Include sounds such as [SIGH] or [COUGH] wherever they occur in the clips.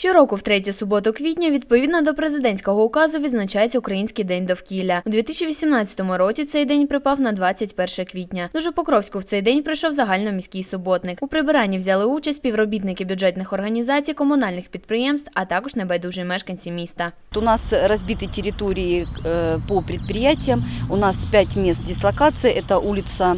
Щороку, в третю суботу квітня, відповідно до президентського указу, відзначається Український день довкілля. У 2018 році цей день припав на 21 квітня. Дуже Покровську в цей день прийшов загальноміський суботник. У прибиранні взяли участь співробітники бюджетних організацій, комунальних підприємств, а також небайдужі мешканці міста. У нас разбиты территории э, по предприятиям. У нас пять мест дислокации. Это улица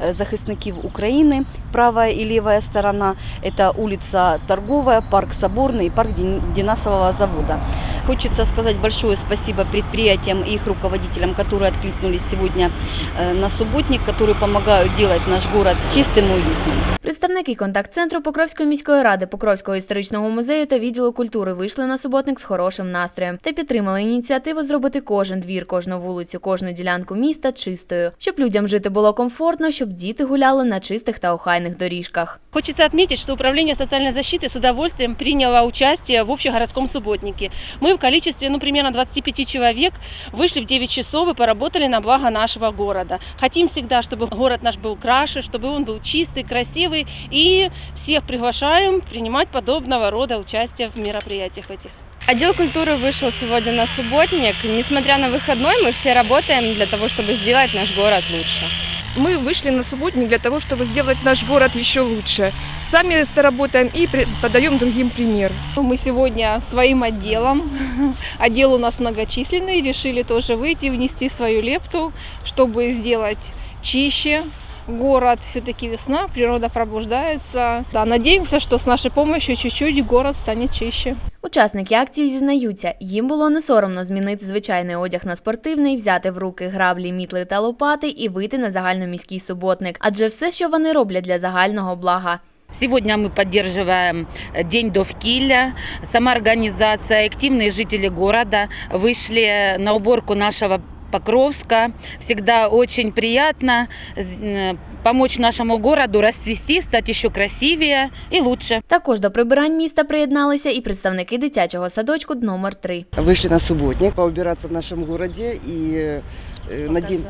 э, Захисників Украины, правая и левая сторона. Это улица Торговая, парк Соборный и парк Дин- Динасового завода. Хочется сказать большое спасибо предприятиям и их руководителям, которые откликнулись сегодня э, на субботник, которые помогают делать наш город чистым и уютным. Представники контакт-центру Покровської міської ради, Покровського історичного музею та відділу культури вийшли на суботник з хорошим настроєм та підтримали ініціативу зробити кожен двір, кожну вулицю, кожну ділянку міста чистою, щоб людям жити було комфортно, щоб діти гуляли на чистих та охайних доріжках. Хочется отметить, что Управление социальной защиты с удовольствием приняло участие в общегородском субботнике. Мы в количестве, ну, примерно 25 человек вышли в 9 часов и поработали на благо нашего города. Хотим всегда, чтобы город наш был краше, чтобы он был чистый, красивый. И всех приглашаем принимать подобного рода участие в мероприятиях этих. Отдел культуры вышел сегодня на субботник. Несмотря на выходной, мы все работаем для того, чтобы сделать наш город лучше. Мы вышли на субботник для того, чтобы сделать наш город еще лучше. Сами работаем и при- подаем другим пример. Мы сегодня своим отделом, [LAUGHS] отдел у нас многочисленный, решили тоже выйти и внести свою лепту, чтобы сделать чище город. Все-таки весна, природа пробуждается. Да, надеемся, что с нашей помощью чуть-чуть город станет чище. Учасники акції зізнаються, їм було не соромно змінити звичайний одяг на спортивний, взяти в руки граблі, мітли та лопати і вийти на загальноміський суботник. Адже все, що вони роблять для загального блага. Сегодня мы поддерживаем День Довкиля. Сама организация, активные жители города вышли на уборку нашего Покровска. Всегда очень приятно э, помочь нашему городу расцвести, стать еще красивее и лучше. Також до прибирань міста приєдналися і представники дитячого садочку номер 3 вышли на субботник, поубираться в нашем городе и э, надеем-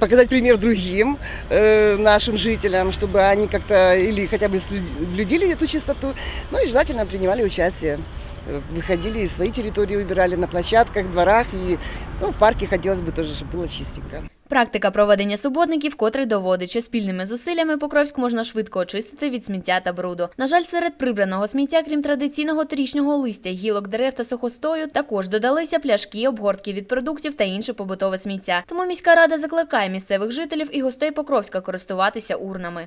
показать пример другим э, нашим жителям, чтобы они как-то или хотя бы соблюдили эту чистоту, ну и желательно принимали участие. Э, Выходили из своей территории, убирали на площадках, дворах и ну, в парке хотелось бы тоже, чтобы было чистенько. Практика проведення суботників котре доводить, що спільними зусиллями Покровськ можна швидко очистити від сміття та бруду. На жаль, серед прибраного сміття, крім традиційного торічнього листя, гілок дерев та сухостою, також додалися пляшки, обгортки від продуктів та інше побутове сміття. Тому міська рада закликає місцевих жителів і гостей Покровська користуватися урнами.